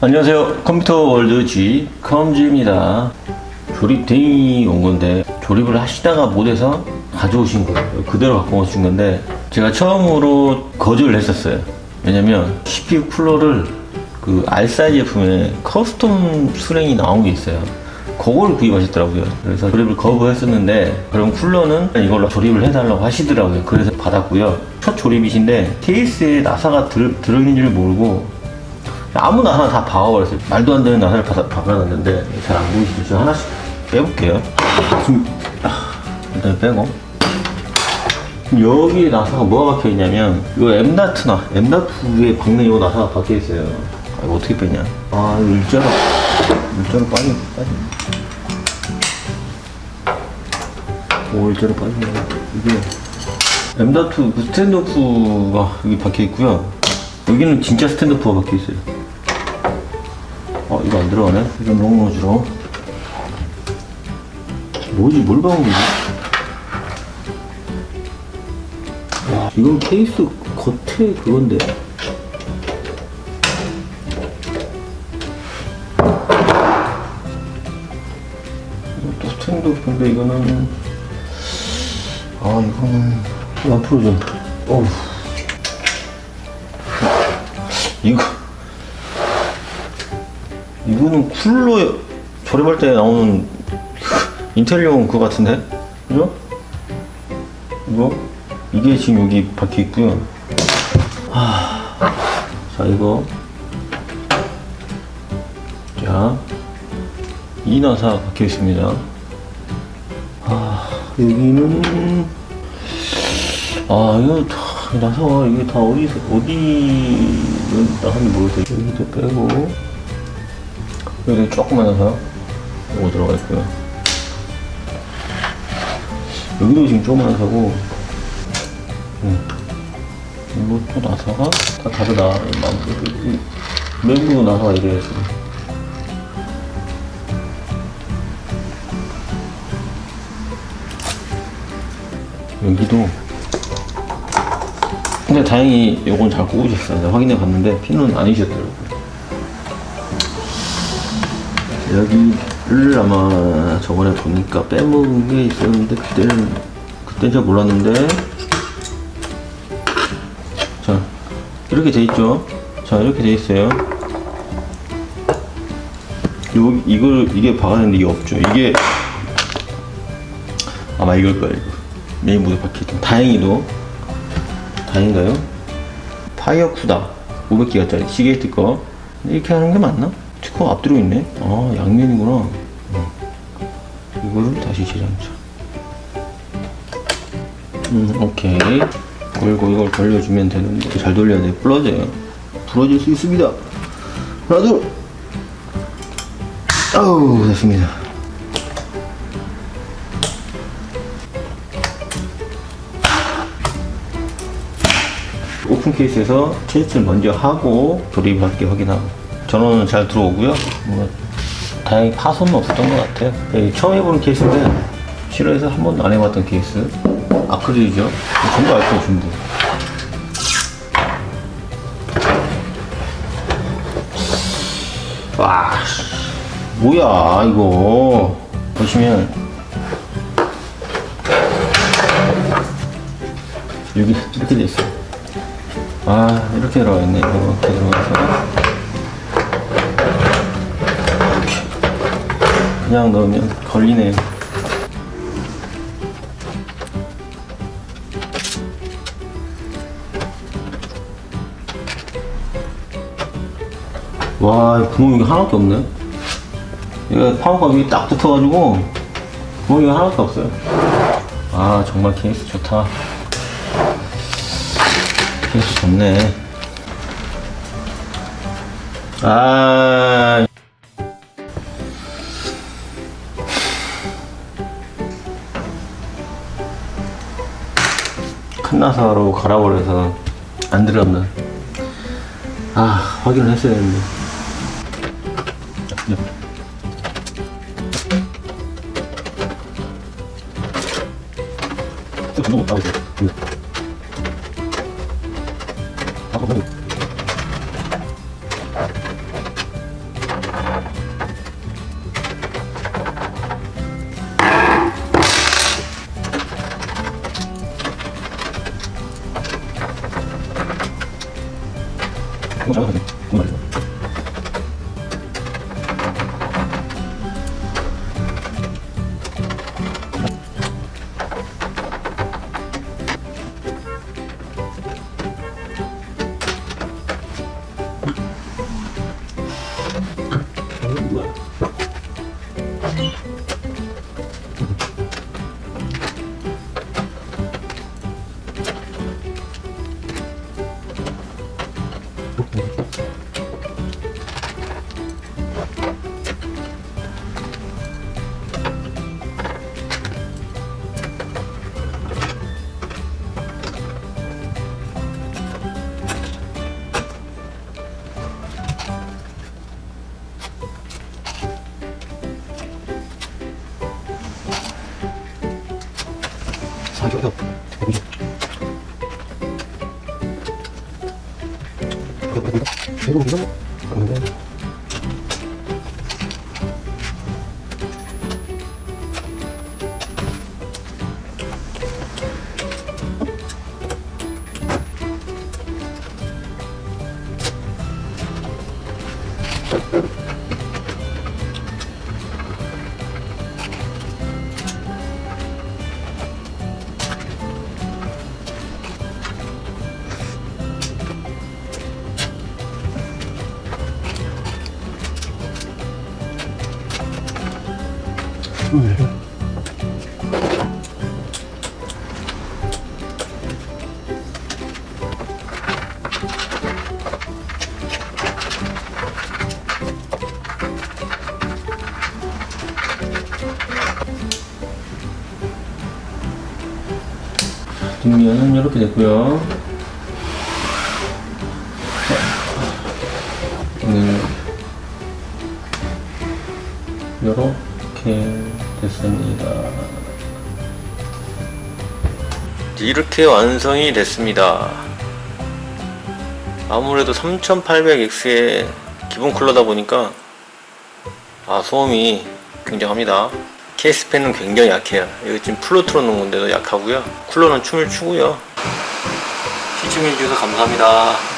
안녕하세요. 컴퓨터 월드 G 컴즈입니다. 조립대행이 온 건데 조립을 하시다가 못해서 가져오신 거예요. 그대로 갖고 오신 건데 제가 처음으로 거절을 했었어요. 왜냐면 CPU 쿨러를 그 알사이 제품에 커스텀 수랭이 나온 게 있어요. 그걸 구입하셨더라고요. 그래서 조립을 거부했었는데 그럼 쿨러는 이걸로 조립을 해달라고 하시더라고요. 그래서 받았고요. 첫 조립이신데 케이스에 나사가 들, 들어있는 줄 모르고 아무 나사 다 박아버렸어요. 말도 안 되는 나사를 박- 박아놨는데 잘 안 보이시죠? 저 하나씩 빼볼게요. 좀, 아, 일단 빼고. 여기에 나사가 뭐가 박혀 있냐면 이거 M나트나 M나트에 박는 이 나사가 박혀 있어요. 아, 이거 어떻게 빼냐? 아 이거 일자로 일자로 빠져 빠져. 오 일자로 빠지네. 이게 M나트 그 스탠드오프가 여기 박혀 있고요. 여기는 진짜 스탠드오프가 박혀 있어요. 어 이거 안 들어가네. 이건. 뭐지 뭘 박은 거지? 와, 이건 케이스 겉에 그건데. 또 스탠드 근데 이거는 아 이거는 앞으로 좀 어우 이거 이거는 쿨러 조립할 때 나오는 인텔리온 그거 같은데 그죠? 이거 이게 지금 여기 박혀 있고요. 하... 자 이거 자이 나사 박혀 있습니다. 아 여기는 아 이거 다 나사가 이게 다 어디서 어디 나사인지 모르겠어요. 여기도 빼고 여기 조그만 나사 이거 들어가 있고요. 여기도 지금 조그만 나사고 이것도 나사가 다 다르다. 맹구 나사가 이래 있어. 여기도. 근데 다행히 요건 잘 꼽으셨어요. 내가 확인해 봤는데 핀은 아니셨더라고요. 여기를 아마 저번에 보니까 빼먹은 게 있었는데 그때는 그때 잘 몰랐는데. 자 이렇게 돼 있죠? 자 이렇게 돼 있어요. 요 이걸 이게 박았는데 이게 없죠. 이게 아마 이걸 거예요. 메인보드 박혀있던 다행히도. 다행인가요? 파이어 쿠다. 500기가짜리. 시게이트 거. 이렇게 하는 게 맞나? 특허 앞뒤로 있네 아 양면이구나 어. 이거를 다시 재장착 음, 오케이. 그리고 이걸 돌려주면 되는데 잘 돌려야 돼. 부러져요. 부러질 수 있습니다. 하나, 둘. 아우, 됐습니다. 오픈 케이스에서 테스트를 먼저 하고 조립할게 확인하고 전원은 잘 들어오고요. 뭐 다행히 파손은 없었던 것 같아요. 네, 처음 해보는 케이스인데 실내에서 한 번도 안 해봤던 케이스. 아크릴이죠. 전부 아크릴 전부. 와, 뭐야 이거 보시면 여기 이렇게 돼 있어요. 아 이렇게 들어가 있네. 이렇게 들어가서 그냥 넣으면 걸리네요. 와, 이 구멍이 하나밖에 없네. 이거 여기 딱 붙어가지고 구멍이 하나밖에 없어요. 아, 정말 케이스 좋다. 케이스 좋네. 아, 큰 나사로 갈아버려서 안 들어갔나. 아, 확인을 했어야 했는데. 네. 그. 아, 사격이 요. 대구이죠? 그런데 뒷면은 이렇게 됐고요. 음, 이렇게 됐습니다. 이렇게 완성이 됐습니다. 아무래도 3800X의 기본 쿨러다 보니까 아 소음이 굉장합니다. 케이스 팬은 굉장히 약해요. 이거 지금 풀로 틀어놓은 건데도 약하고요. 쿨러는 춤을 추고요. 시청해주셔서 감사합니다.